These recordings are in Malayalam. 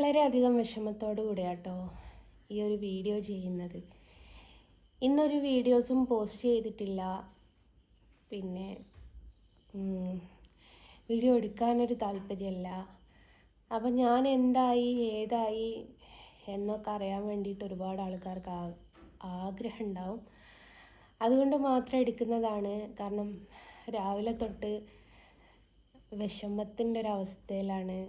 വളരെയധികം വിഷമത്തോടു കൂടിയാട്ടോ ഈ ഒരു വീഡിയോ ചെയ്യുന്നത്. ഇന്നൊരു വീഡിയോസും പോസ്റ്റ് ചെയ്തിട്ടില്ല. പിന്നെ വീഡിയോ എടുക്കാനൊരു താല്പര്യമല്ല അപ്പം ഞാൻ എന്തായി ഏതായി എന്നൊക്കെ അറിയാൻ വേണ്ടിയിട്ട് ഒരുപാട് ആൾക്കാർക്ക് ആഗ്രഹം ഉണ്ടാവും അതുകൊണ്ട് മാത്രം എടുക്കുന്നതാണ്. കാരണം രാവിലെ തൊട്ട് വിഷമത്തിന്റെ ഒരവസ്ഥയിലാണ്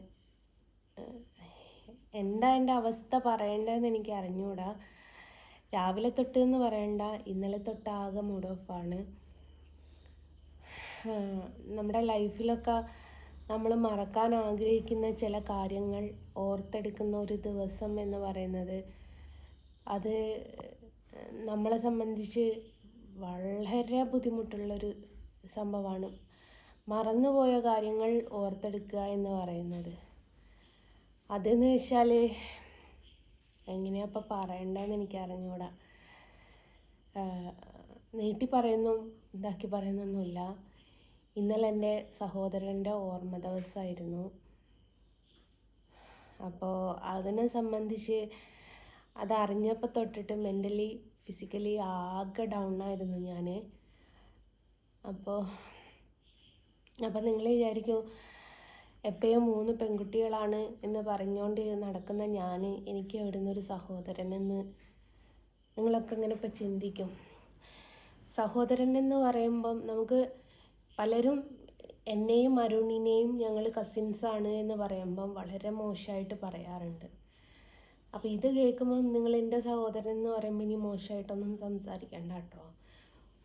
എന്താ എന്റെ അവസ്ഥ പറയേണ്ടതെന്ന് എനിക്ക് അറിഞ്ഞുകൂടാ രാവിലെ തൊട്ട് എന്ന് പറയണ്ട ഇന്നലെ തൊട്ട് ആകെ മൂഡ് ഓഫാണ് നമ്മുടെ ലൈഫിലൊക്കെ നമ്മൾ മറക്കാൻ ആഗ്രഹിക്കുന്ന ചില കാര്യങ്ങൾ ഓർത്തെടുക്കുന്ന ഒരു ദിവസം എന്ന് പറയുന്നത് അത് നമ്മളെ സംബന്ധിച്ച് വളരെ ബുദ്ധിമുട്ടുള്ളൊരു സംഭവമാണ്. മറന്നുപോയ കാര്യങ്ങൾ ഓർത്തെടുക്കുക എന്ന് പറയുന്നത്. അതെന്ന് വെച്ചാൽ എങ്ങനെയാ അപ്പം പറയണ്ടെന്ന് എനിക്ക് അറിഞ്ഞൂടാ നീട്ടി പറയുന്നു ഇതാക്കി പറയുന്നൊന്നുമില്ല ഇന്നലെ എന്റെ സഹോദരന്റെ ഓർമ്മ ദിവസമായിരുന്നു അപ്പോൾ അതിനെ സംബന്ധിച്ച് അതറിഞ്ഞപ്പോൾ തൊട്ടിട്ട് മെന്റലി ഫിസിക്കലി ആകെ ഡൗൺ ആയിരുന്നു ഞാൻ അപ്പോൾ അപ്പം നിങ്ങൾ വിചാരിക്കും എപ്പോഴും മൂന്ന് പെൺകുട്ടികളാണ് എന്ന് പറഞ്ഞുകൊണ്ട് നടക്കുന്ന ഞാൻ എനിക്ക് എവിടുന്ന് ഒരു സഹോദരനെന്ന് നിങ്ങളൊക്കെ ഇങ്ങനെ ഇപ്പം ചിന്തിക്കും. സഹോദരൻ എന്ന് പറയുമ്പം നമുക്ക് പലരും എന്നെയും അരുണിനെയും ഞങ്ങൾ ആണ് എന്ന് പറയുമ്പം വളരെ മോശമായിട്ട് പറയാറുണ്ട്. അപ്പോൾ ഇത് കേൾക്കുമ്പോൾ നിങ്ങൾ എന്റെ സഹോദരൻ എന്ന് പറയുമ്പോൾ ഇനി മോശമായിട്ടൊന്നും സംസാരിക്കണ്ട കേട്ടോ.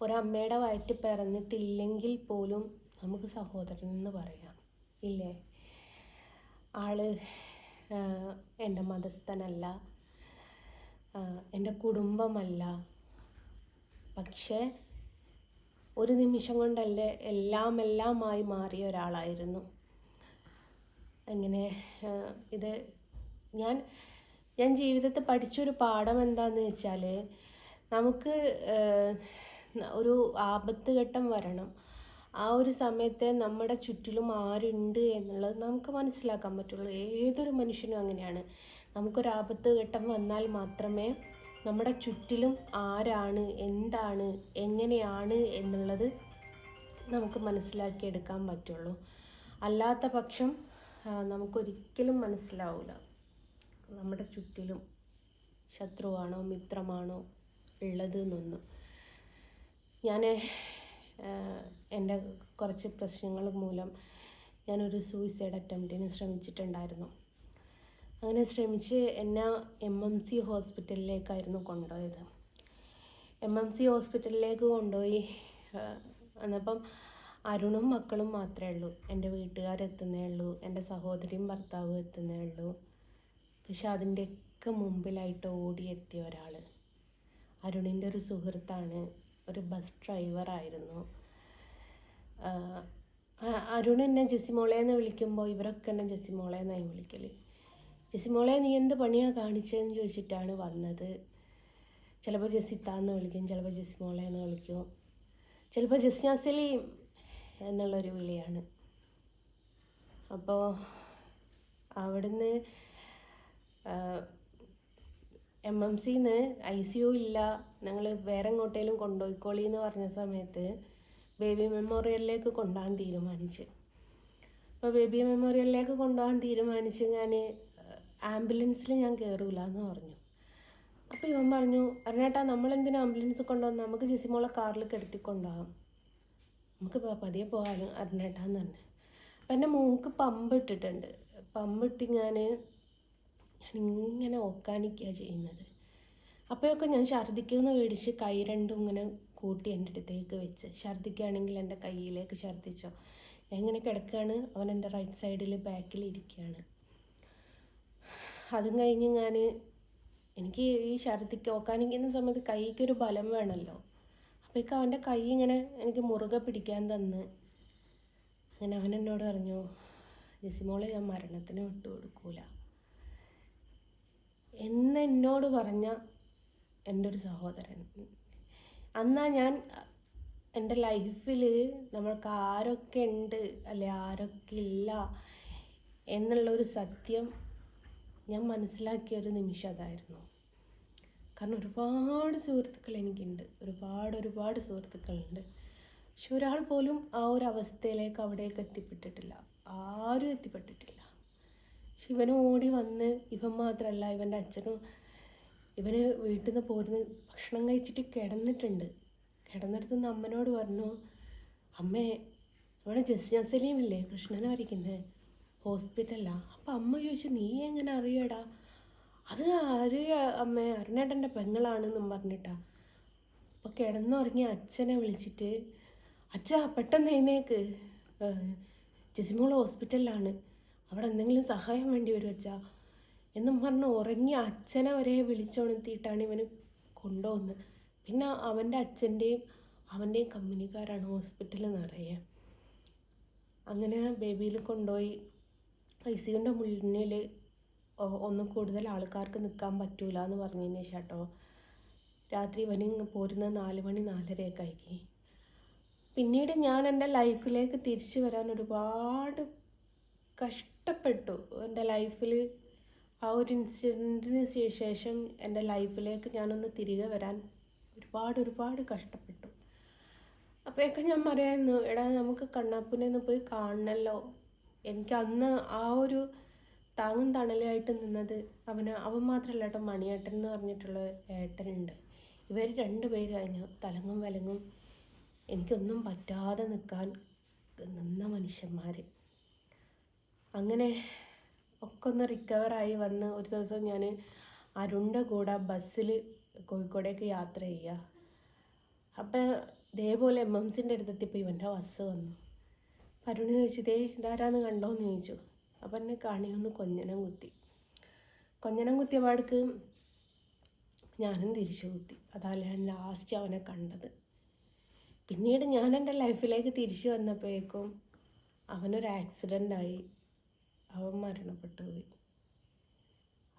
ഒരമ്മയുടെ വയറ്റിൽ പിറന്നിട്ടില്ലെങ്കിൽ പോലും നമുക്ക് സഹോദരൻ എന്ന് പറയാം. ഇല്ലേ? ആൾ എന്റെ മതസ്ഥനല്ല എന്റെ കുടുംബമല്ല. പക്ഷേ ഒരു നിമിഷം കൊണ്ടല്ലേ എല്ലാം എല്ലാമായി മാറിയ ഒരാളായിരുന്നു. അങ്ങനെ ഇത് ഞാൻ ഞാൻ ജീവിതത്തിൽ പഠിച്ചൊരു പാഠം എന്താന്ന് വെച്ചാൽ നമുക്ക് ഒരു ആപത്ത് ഘട്ടം വരണം. ആ ഒരു സമയത്ത് നമ്മുടെ ചുറ്റിലും ആരുണ്ട് എന്നുള്ളത് നമുക്ക് മനസ്സിലാക്കാൻ പറ്റുള്ളൂ. ഏതൊരു മനുഷ്യനും അങ്ങനെയാണ്. നമുക്കൊരാപത്ത് ഘട്ടം വന്നാൽ മാത്രമേ നമ്മുടെ ചുറ്റിലും ആരാണ് എന്താണ് എങ്ങനെയാണ് എന്നുള്ളത് നമുക്ക് മനസ്സിലാക്കിയെടുക്കാൻ പറ്റുള്ളൂ. അല്ലാത്ത പക്ഷം നമുക്കൊരിക്കലും മനസ്സിലാവില്ല നമ്മുടെ ചുറ്റിലും ശത്രുവാണോ മിത്രമാണോ ഉള്ളത് എന്നൊന്നും ഞാൻ എന്റെ കുറച്ച് പ്രശ്നങ്ങൾ മൂലം ഞാനൊരു സൂയിസൈഡ് അറ്റംപ്റ്റിന് ശ്രമിച്ചിട്ടുണ്ടായിരുന്നു. അങ്ങനെ ശ്രമിച്ച് എന്നെ എം എം സി ഹോസ്പിറ്റലിലേക്കായിരുന്നു കൊണ്ടുപോയത്. എം എം സി ഹോസ്പിറ്റലിലേക്ക് കൊണ്ടുപോയി എന്നപ്പം അരുണും മക്കളും മാത്രമേ ഉള്ളൂ. എന്റെ വീട്ടുകാരെത്തുന്നേ ഉള്ളൂ എന്റെ സഹോദരിയും ഭർത്താവും എത്തുന്നേ ഉള്ളൂ. പക്ഷെ അതിന്റെയൊക്കെ മുമ്പിലായിട്ട് ഓടിയെത്തിയ ഒരാൾ അരുണിന്റെ ഒരു സുഹൃത്താണ് ഒരു ബസ് ഡ്രൈവറായിരുന്നു അരുൺ എന്നെ ജെസിമോളെ എന്ന് വിളിക്കുമ്പോൾ ഇവരൊക്കെ എന്നെ ജെസിമോളെ എന്നായി വിളിക്കൽ ജെസിമോളെ നീ എന്ത് പണിയാണ് കാണിച്ചതെന്ന് ചോദിച്ചിട്ടാണ് വന്നത്. ചിലപ്പോൾ ജെസിത്താന്ന് വിളിക്കും ചിലപ്പോൾ ജെസിമോളെ എന്ന് വിളിക്കും. ചിലപ്പോൾ ജെസ്നാസിലി എന്നുള്ളൊരു വിളിയാണ്. അപ്പോൾ അവിടുന്ന് എം എം സിന്ന് ഐ സി യു ഇല്ല. ഞങ്ങൾ വേറെ എങ്ങോട്ടേലും കൊണ്ടുപോയിക്കോളി എന്ന് പറഞ്ഞ സമയത്ത് ബേബി മെമ്മോറിയലിലേക്ക് കൊണ്ടുപോകാൻ തീരുമാനിച്ചു. അപ്പോൾ ബേബി മെമ്മോറിയലിലേക്ക് കൊണ്ടുപോകാൻ തീരുമാനിച്ച് ഞാൻ ആംബുലൻസിൽ ഞാൻ കയറൂല എന്ന് പറഞ്ഞു. അപ്പോൾ ഇവൻ പറഞ്ഞു അരുണേട്ടാ നമ്മളെന്തിനാ ആംബുലൻസ് കൊണ്ടുവന്ന്? നമുക്ക് ജെസിമോളെ കാറിൽ കിടത്തി കൊണ്ടുപോകാം. നമുക്ക് പതിയെ പോകാനും അരുണേട്ടാന്ന് തന്നെ അപ്പം എന്റെ മൂക്ക് പമ്പ് ഇട്ടിട്ടുണ്ട്. പമ്പ് ഇട്ട് ഞാൻ ഞാൻ ഇങ്ങനെ ഓക്കാനിക്കുക ചെയ്യുന്നത്. അപ്പോഴൊക്കെ ഞാൻ ഛർദ്ദിക്കുമെന്ന് മേടിച്ച് കൈ രണ്ടും ഇങ്ങനെ കൂട്ടി എന്റെ അടുത്തേക്ക് വെച്ച്. ഛർദ്ദിക്കുകയാണെങ്കിൽ എന്റെ കയ്യിലേക്ക് ഛർദ്ദിച്ചോ ഞാൻ ഇങ്ങനെ കിടക്കുകയാണ്. അവൻ എന്റെ റൈറ്റ് സൈഡിൽ ബാക്കിൽ ഇരിക്കുകയാണ്. അതും കഴിഞ്ഞ് ഞാൻ എനിക്ക് ഈ ഛർദ്ദിക്ക് ഓക്കാനിക്കുന്ന സമയത്ത് കൈക്ക് ഒരു ബലം വേണമല്ലോ. അപ്പോഴേക്കും അവന്റെ കൈ ഇങ്ങനെ എനിക്ക് മുറുകെ പിടിക്കാൻ തന്ന്. അങ്ങനെ അവൻ എന്നോട് പറഞ്ഞു ജെസിമോളെ ഞാൻ മരണത്തിന് വിട്ടുകൊടുക്കൂല. എന്ന് എന്നോട് പറഞ്ഞ എന്റെ ഒരു സഹോദരൻ. അന്നാ ഞാൻ എന്റെ ലൈഫിൽ നമ്മൾക്ക് ആരൊക്കെ ഉണ്ട് അല്ലെ ആരൊക്കെ ഇല്ല എന്നുള്ള ഒരു സത്യം ഞാൻ മനസ്സിലാക്കിയ ഒരു നിമിഷം അതായിരുന്നു. കാരണം ഒരുപാട് സുഹൃത്തുക്കൾ എനിക്കുണ്ട്. ഒരുപാട് ഒരുപാട് സുഹൃത്തുക്കളുണ്ട്. പക്ഷെ ഒരാൾ പോലും ആ ഒരു അവസ്ഥയിലേക്ക് അവിടേക്ക് എത്തിപ്പെട്ടിട്ടില്ല. ആരും എത്തിപ്പെട്ടിട്ടില്ല. ഇവന് ഓടി വന്ന് ഇവൻ മാത്രമല്ല ഇവന്റെ അച്ഛനും ഇവന് വീട്ടിൽ നിന്ന് പോരുന്ന ഭക്ഷണം കഴിച്ചിട്ട് കിടന്നിട്ടുണ്ട്. കിടന്നിടത്ത് നിന്ന് അമ്മനോട് പറഞ്ഞു അമ്മേ ഇവിടെ ജസ്ന സലീം ഇല്ലേ കൃഷ്ണനെ വരയ്ക്കുന്നത് ഹോസ്പിറ്റലാണ് അപ്പം അമ്മ ചോദിച്ചു നീ എങ്ങനെ അറിയടാ? അത് അറിയ അമ്മേ അരുണേട്ടന്റെ പെങ്ങളാണെന്നും പറഞ്ഞിട്ടാ. അപ്പോൾ കിടന്നുറങ്ങി അച്ഛനെ വിളിച്ചിട്ട് അച്ഛാ പെട്ടെന്ന് എഴുന്നേക്ക്. ജസിമോൾ ഹോസ്പിറ്റലിലാണ്. അവിടെ എന്തെങ്കിലും സഹായം വേണ്ടി വരും അച്ഛാ. എന്നും പറഞ്ഞ് ഉറങ്ങി അച്ഛനെ വരെ വിളിച്ചുണർത്തിയിട്ടാണ് ഇവന് കൊണ്ടുപോകുന്നത്. പിന്നെ അവന്റെ അച്ഛന്റെയും അവന്റെയും കമ്പനിക്കാരാണ് ഹോസ്പിറ്റലിൽ നിറയെ. അങ്ങനെ ബേബിയിൽ കൊണ്ടുപോയി. ഐ സിയുന്റെ മുന്നിൽ ഒന്ന് കൂടുതൽ ആൾക്കാർക്ക് നിൽക്കാൻ പറ്റൂല എന്ന് പറഞ്ഞതിന് ശേഷം രാത്രി ഇവന് പോരുന്ന നാല് മണി നാലരയൊക്കെ ആയി പിന്നീട് ഞാൻ എന്റെ ലൈഫിലേക്ക് തിരിച്ചു വരാൻ ഒരുപാട് കഷ്ടപ്പെട്ടു എന്റെ ലൈഫിൽ ആ ഒരു ഇൻസിഡന്റിന് ശേഷം എന്റെ ലൈഫിലേക്ക് ഞാനൊന്ന് തിരികെ വരാൻ ഒരുപാട് ഒരുപാട് കഷ്ടപ്പെട്ടു. അപ്പോഴൊക്കെ ഞാൻ പറയായിരുന്നു എടാ നമുക്ക് കണ്ണാപ്പുനെ ഒന്ന് പോയി കാണണമല്ലോ എനിക്ക് അന്ന് ആ ഒരു താങ്ങും തണലായിട്ട് നിന്നത് അവന് അവൻ മാത്രമല്ല കേട്ടോ മണിയേട്ടൻ എന്ന് പറഞ്ഞിട്ടുള്ള ഏട്ടനുണ്ട്. ഇവർ രണ്ടുപേര് കഴിഞ്ഞു. തലങ്ങും വലങ്ങും. എനിക്കൊന്നും പറ്റാതെ നിൽക്കാൻ നിന്ന മനുഷ്യന്മാർ അങ്ങനെ ഒക്കെ ഒന്ന് റിക്കവറായി വന്ന് ഒരു ദിവസം ഞാൻ അരുണ്ട കൂടെ ബസ്സിൽ കോഴിക്കോടേക്ക് യാത്ര ചെയ്യുക അപ്പം ഇതേപോലെ എം എം സിന്റെ അടുത്തെത്തിപ്പോൾ ഇവന്റെ ബസ് വന്നു. അരുണ് ചോദിച്ചു ദേ ഇതാരാന്ന് കണ്ടോന്ന്? ചോദിച്ചു. അപ്പം എന്നെ കാണിയൊന്ന് കൊഞ്ഞനം കുത്തി. കൊഞ്ഞനം കുത്തിയ പാടക്ക് ഞാനും തിരിച്ചു കുത്തി. അതാണ് ഞാൻ ലാസ്റ്റ് അവനെ കണ്ടത്. പിന്നീട് ഞാൻ എന്റെ ലൈഫിലേക്ക് തിരിച്ചു വന്നപ്പോഴേക്കും അവനൊരു ആക്സിഡന്റായി അവൻ മരണപ്പെട്ടു പോയി.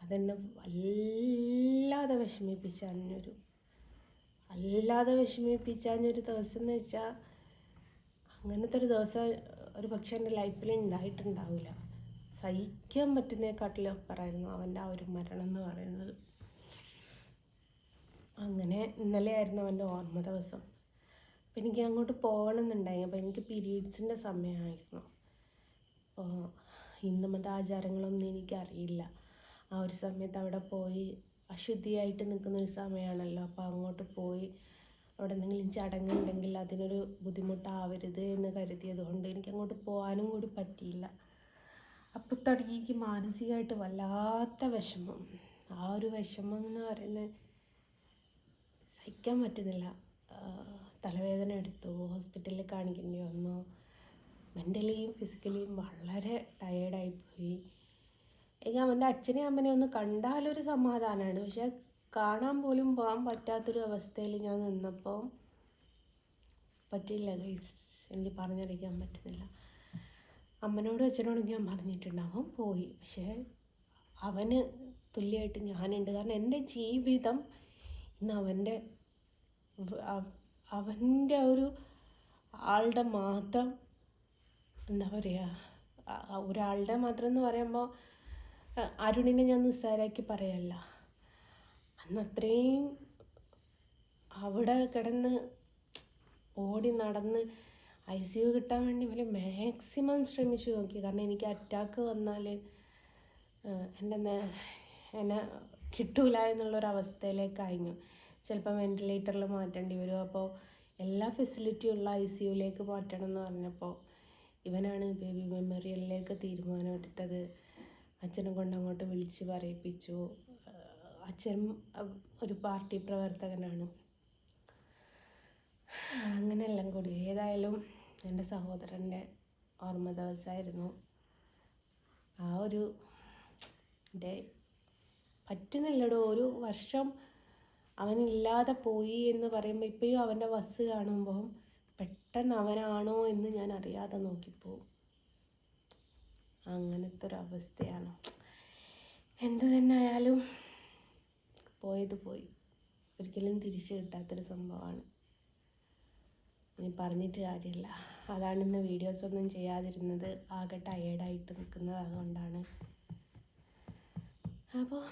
അതെന്നെ വല്ലാതെ വിഷമിപ്പിച്ച അന്നൊരു വല്ലാതെ വിഷമിപ്പിച്ച അന്നൊരു ദിവസം എന്ന് വെച്ചാൽ അങ്ങനത്തെ ഒരു ദിവസം ഒരു പക്ഷെ എന്റെ ലൈഫിൽ ഉണ്ടായിട്ടുണ്ടാവില്ല സഹിക്കാൻ പറ്റുന്നതിനെക്കാട്ടിലും അപ്പുറമായിരുന്നു അവന്റെ ആ ഒരു മരണം എന്ന് പറയുന്നത്. അങ്ങനെ ഇന്നലെ ആയിരുന്നു അവന്റെ ഓർമ്മ ദിവസം. അപ്പം എനിക്ക് അങ്ങോട്ട് പോകണമെന്നുണ്ടായി അപ്പോൾ എനിക്ക് പീരീഡ്സിന്റെ സമയമായിരുന്നു. അപ്പോൾ ഹിന്ദുമത ആചാരങ്ങളൊന്നും എനിക്കറിയില്ല. ആ ഒരു സമയത്ത് അവിടെ പോയി അശുദ്ധിയായിട്ട് നിൽക്കുന്ന ഒരു സമയമാണല്ലോ. അപ്പോൾ അങ്ങോട്ട് പോയി അവിടെ എന്തെങ്കിലും ചടങ്ങുണ്ടെങ്കിൽ അതിനൊരു ബുദ്ധിമുട്ടാവരുത് എന്ന് കരുതിയത് കൊണ്ട് എനിക്ക് അങ്ങോട്ട് പോകാനും കൂടി പറ്റിയില്ല. അപ്പോൾ തുടങ്ങിക്ക് മാനസികമായിട്ട് വല്ലാത്ത വിഷമം. ആ ഒരു വിഷമം എന്ന് പറയുന്നത് സഹിക്കാൻ പറ്റുന്നില്ല. തലവേദന എടുത്തു ഹോസ്പിറ്റലിൽ കാണിക്കേണ്ടി വന്നു. മെന്റലിയും ഫിസിക്കലിയും വളരെ ടയേർഡായിപ്പോയി എനിക്ക് അവന്റെ അച്ഛനെയും അമ്മനെ ഒന്ന് കണ്ടാലൊരു സമാധാനമാണ് പക്ഷെ കാണാൻ പോലും പോകാൻ പറ്റാത്തൊരു അവസ്ഥയിൽ ഞാൻ നിന്നപ്പോൾ പറ്റില്ല ഗൈസ് എനിക്ക് പറഞ്ഞറിയിക്കാൻ പറ്റുന്നില്ല. അമ്മനോടും അച്ഛനോടും ഞാൻ പറഞ്ഞിട്ടുണ്ടാവും പോയി. പക്ഷേ അവന് തുല്യമായിട്ട് ഞാനുണ്ട്. കാരണം എന്റെ ജീവിതം ഇന്ന് അവന്റെ അവന്റെ ഒരു ആളുടെ മാത്രം എന്താ പറയുക ഒരാളുടെ മാത്രം എന്ന് പറയുമ്പോൾ അരുണിനെ ഞാൻ നിസ്സാരാക്കി പറയല്ല. അന്ന് അത്രയും അവിടെ കിടന്ന് ഓടി നടന്ന് ഐ സി യു കിട്ടാൻ വേണ്ടി ഇവർ മാക്സിമം ശ്രമിച്ചു നോക്കി. കാരണം എനിക്ക് അറ്റാക്ക് വന്നാൽ എന്റെ എന്നെ കിട്ടൂല എന്നുള്ളൊരവസ്ഥയിലേക്ക് കഴിഞ്ഞു ചിലപ്പോൾ വെന്റിലേറ്ററിൽ മാറ്റേണ്ടി വരും. അപ്പോൾ എല്ലാ ഫെസിലിറ്റിയും ഉള്ള ഐ സി യുയിലേക്ക് മാറ്റണം എന്ന് പറഞ്ഞപ്പോൾ ഇവനാണ് ബേബി മെമ്മോറിയലിലേക്ക് തീരുമാനം എടുത്തത് അച്ഛനെ കൊണ്ട് അങ്ങോട്ട് വിളിച്ച് പറയിപ്പിച്ചു. അച്ഛൻ ഒരു പാർട്ടി പ്രവർത്തകനാണ്. അങ്ങനെ എല്ലാം കൂടി. ഏതായാലും എന്റെ സഹോദരന്റെ ഓർമ്മ ദിവസമായിരുന്നു. ആ ഒരു ഡേ പറ്റുന്നില്ലടോ. ഒരു വർഷം അവനില്ലാതെ പോയി എന്ന് പറയുമ്പോൾ ഇപ്പോഴും അവന്റെ ബസ് കാണുമ്പോൾ പെട്ടെന്ന് അവനാണോ എന്ന് ഞാൻ അറിയാതെ നോക്കിപ്പോവും അങ്ങനത്തെ ഒരു അവസ്ഥയാണ് എന്ത് തന്നെ ആയാലും പോയത് പോയി. ഒരിക്കലും തിരിച്ചു കിട്ടാത്തൊരു സംഭവമാണ്. ഇനി പറഞ്ഞിട്ട് കാര്യമില്ല അതാണ് ഇന്ന് വീഡിയോസ് ഒന്നും ചെയ്യാതിരുന്നത്. ആകെ ടയേർഡായിട്ട് നിൽക്കുന്നത് അതുകൊണ്ടാണ്. അപ്പോൾ